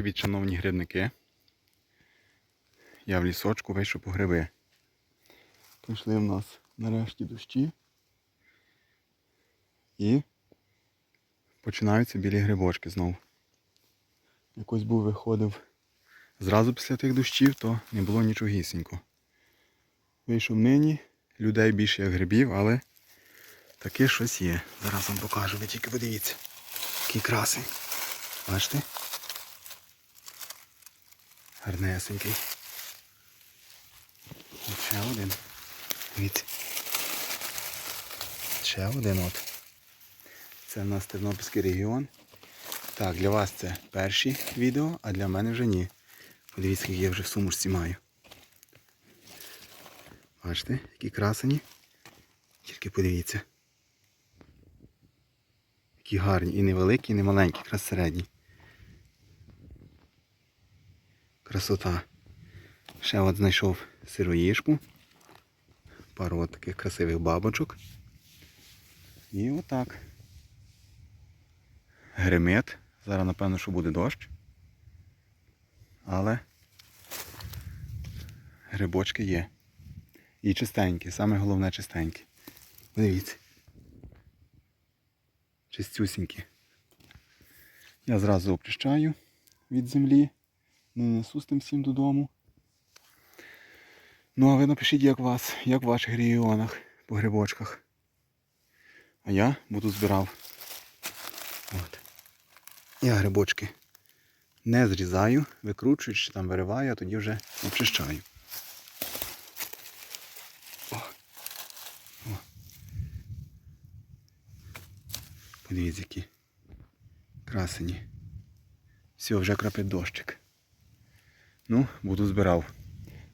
привіт, шановні грибники. Я в лісочку вийшов по гриби. Прийшли в нас нарешті дощі. І починаються білі грибочки знову. Якось був виходив зразу після тих дощів, то не було нічогісінько. Вийшов нині, людей більше як грибів, але таке щось є. Зараз вам покажу, ви тільки подивіться. Який красень. Бачите? Гарнесенький. От ще один. Дивіться. Ще один от. Це в нас Тернопільський регіон. Так, для вас це перші відео, а для мене вже ні. Подивіться, скільки я вже в сумушці маю. Бачите, які красені. Тільки подивіться. Які гарні. І невеликі, і не маленькі, якраз середні. Красота. Ще от знайшов сироїшку. Пару от таких красивих бабочок. І отак. Гримет. Зараз напевно, що буде дощ. Але грибочки є. І чистенькі, саме головне чистенькі. Подивіться. Чистюсінькі. Я зразу оприщаю від землі. Не несу з тим всім додому. Ну а ви напишіть, як вас, як в ваших регіонах по грибочках. А я буду збирав. От. Я грибочки не зрізаю, викручую чи там вириваю, а тоді вже очищаю. О. О. Подивіться, які красені. Все, вже крапить дощик. Ну, буду збирав.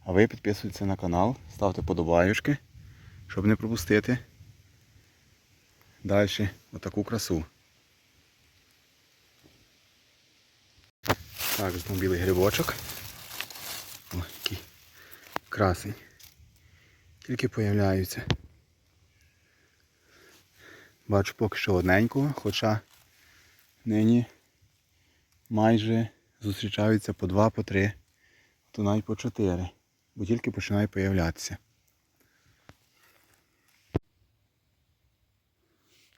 А ви підписуйтесь на канал, ставте подобаюшки, щоб не пропустити далі отаку красу. Так, знову білий грибочок. О, який красень. Тільки появляються. Бачу поки що одненького, хоча нині майже зустрічаються по два, по три, то навіть по чотири, бо тільки починає появлятися.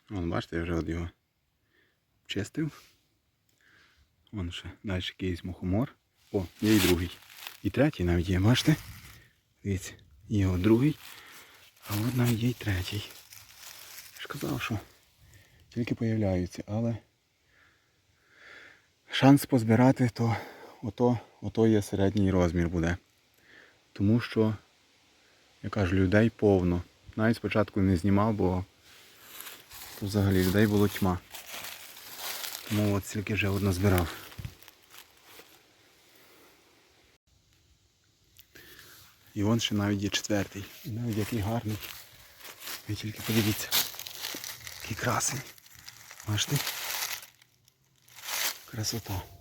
Вон, бачите, я вже от його чистив. Вон ще далі якийсь мухомор. О, є і другий. І третій навіть є, бачите? Дивіться, є от другий, а от навіть є і третій. Я що тільки появляються, але шанс позбирати, то ото, ото є середній розмір буде. Тому що, я кажу, людей повно. Навіть спочатку не знімав, бо тут взагалі людей було тьма. Тому от стільки вже одна збирав. І вон ще навіть є четвертий. І навіть який гарний. Ви тільки подивіться. Який красень. Бачите? Красота.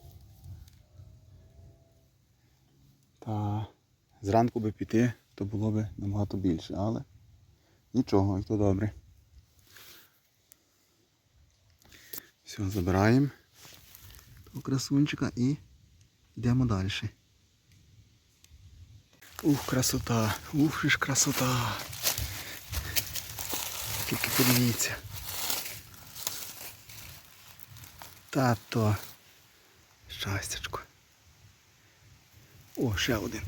Та зранку би піти, то було б набагато більше, але нічого, і то добре. Все, забираємо того красунчика і йдемо далі. Ух, красота, ух ж красота. Тільки подивіться. Тато. Щастячко. О, ще один.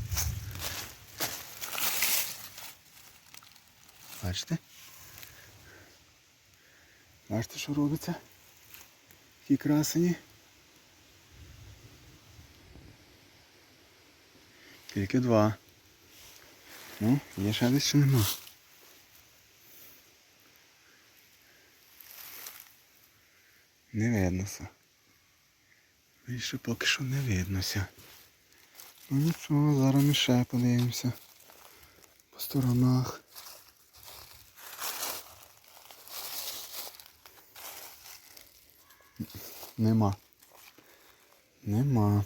Бачите? Бачите, що робиться? Такі красені. Тільки два. Ну, є ще десь чи нема. Не виднося. Більше поки що не виднося. Ну нічого, зараз ми ще подивимося. По сторонах. Нема. Нема.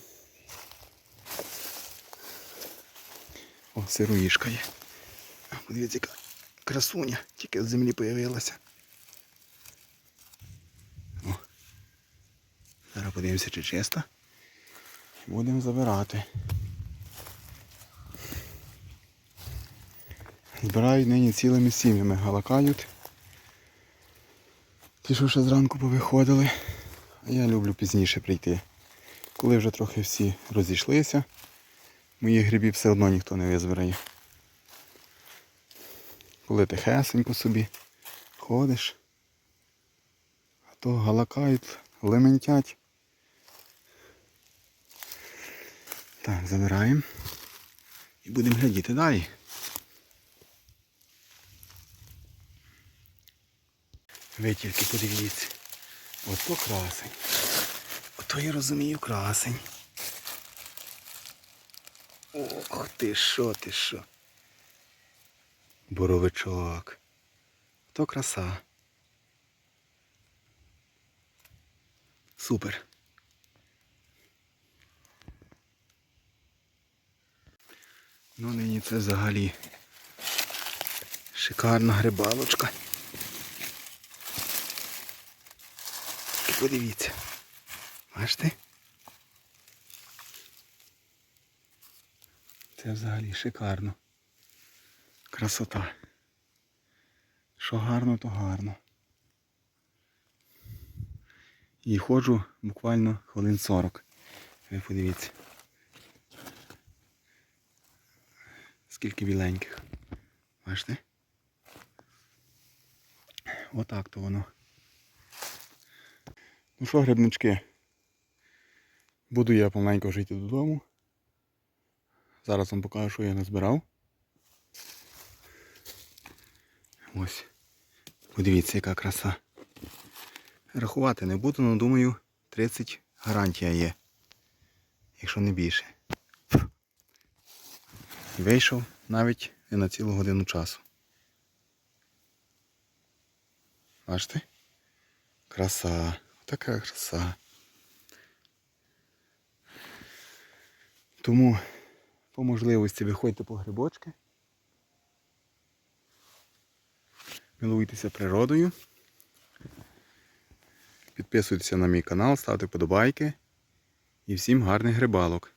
О, сироїшка є. Подивіться, яка красуня, тільки з землі появилася. Зараз подивимося, чи чиста. Будемо забирати. Збирають нині цілими сім'ями, галакають. Ті, що ще зранку повиходили. А я люблю пізніше прийти. Коли вже трохи всі розійшлися, моїх грибів все одно ніхто не визбирає. Коли тихесенько собі ходиш, а то галакають, лементять. Так, забираємо. І будемо глядіти далі. Ви тільки подивіться. Ото красень. Ото я розумію красень. Ох ти що, ти що. Боровичок. То краса. Супер. Ну нині це взагалі шикарна грибалочка. Подивіться. Бачите? Це взагалі шикарно. Красота. Що гарно, то гарно. І ходжу буквально хвилин 40. Ви подивіться. Скільки біленьких. Бачите? Отак то воно. Ну що, грибнички? Буду я помаленько вже йти додому. Зараз вам покажу, що я назбирав. Ось. Подивіться, яка краса. Рахувати не буду, але думаю, 30 гарантія є. Якщо не більше. І вийшов навіть не на цілу годину часу. Бачите? Краса. Така краса. Тому по можливості виходьте по грибочки. Милуйтеся природою. Підписуйтеся на мій канал, ставте подобайки. І всім гарних грибалок.